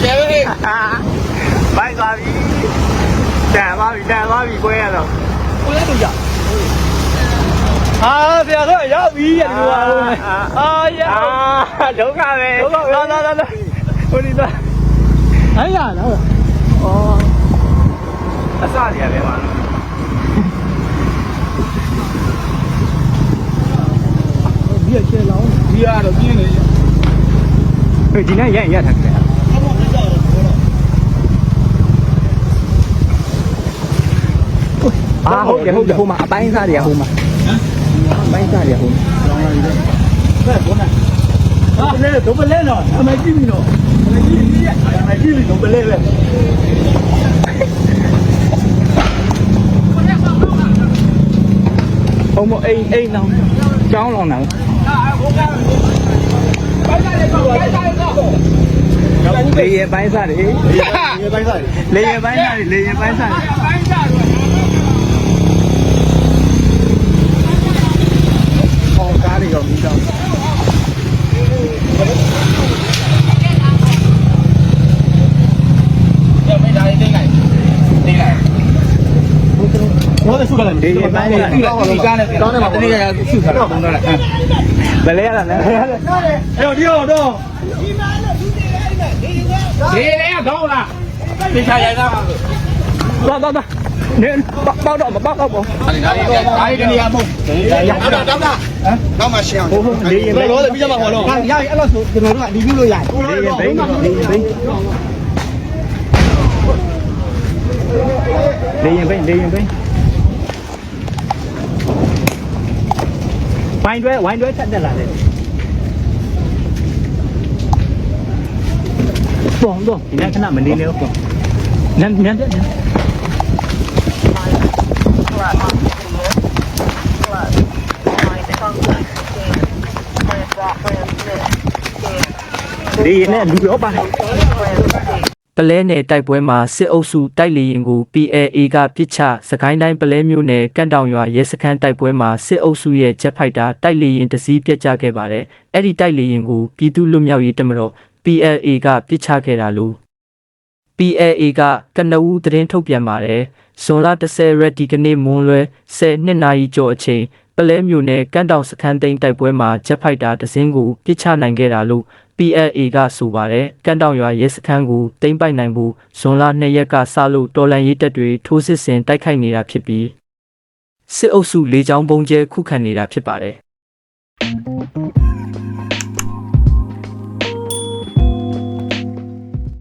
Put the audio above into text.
ရှယ်ဟေးဘိုက်သွားပြီတန်သွားပြီတန်သွားပြီကိုရတော့ကိုလည်းတို့ရဟာဆရာတော့ရောက်ပြီရလူပါအာရအာဒုက္ခပဲလာလာလာဟိုဒီတော့အဲ့ရလားဩအစရရတယ်ပါဒီရချေလောင်းဒီရတော့ပြင်းနေဒီနေ့ရရထားတယ် အာဟုတ်တယ်ဟုတ်တယ်ဟိုမှာအပိုင်းစားတွေကဟိုမှာအပိုင်းစားတွေကဟိုမှာဘယ်ကောနာဟာလေတော့ဘလဲနော်အမကြည့်ပြီနော်အမကြည့်ပြီအမကြည့်ပြီတော့ဘလဲပဲဟိုမအိမ်အိမ်လောင်ကျောင်းလောင်တာလေရင်ပိုင်းစားတယ်ဒီပိုင်းစားလေရင်ပိုင်းစားတယ်လေရင်ပိုင်းစားတယ်အောင်ကားတွေတော့ပြီးတော့ ဘောတဲ့ဆုကလည်းလေရင်ပိုင်းစားတယ်ဒီကားနဲ့ကောင်းတယ်မှာတနေ့ကဆုထားတော့ဘုံတော့လားဘယ်လဲရတာလဲအဲ့ဒီတော့တော့ဒီလေကောင်း ဝိုင်းတွဲဝိုင်းတွဲထက်တက်လာတယ်ပုံတော့ဒီနေ့ခဏမနေနဲ့ပေါ့နန်းနန်းတက်နန်းဒီနဲ့လူရောပါတယ် ပလဲနယ်တိုက်ပွဲမှာစစ်အုပ်စုတိုက်လေရင်ကို PAA ကပစ်ချစကိုင်းတိုင်းပလဲမြို့နယ်ကန့်တောင်ရွာရဲစခန်းတိုက်ပွဲမှာစစ်အုပ်စုရဲ့ဂျက်ဖိုက်တာတိုက်လေရင်တစည်းပြတ်ကျခဲ့ပါတယ်။အဲ့ဒီတိုက်လေရင်ကိုပြည်သူ့လွတ်မြောက်ရေးတပ်မတော် PLA ကပစ်ချခဲ့တာလို့ PLA ကကနဦးသတင်းထုတ်ပြန်ပါတယ်။ဇွန်လ10ရက်ဒီကနေ့မွန်းလွဲ10နှစ်နာရီကျော်အချိန်ပလဲမြို့နယ်ကန့်တောင်စခန်းသိမ်းတိုက်ပွဲမှာဂျက်ဖိုက်တာတစင်းကိုပစ်ချနိုင်ခဲ့တာလို့ PLA ကဆိုပါတယ်။ကန့်တောင်ရွာရဲစခန်းကိုသိမ်းပိုက်နိုင်ဖို့ဇွန်လ2ရက်ကစလို့တော်လန်ရေးတပ်တွေထိုးစစ်ဆင်တိုက်ခိုက်နေတာဖြစ်ပြီးစစ်အုပ်စုလေးချောင်းပုံကျဲခုခံနေတာဖြစ်ပါတယ်။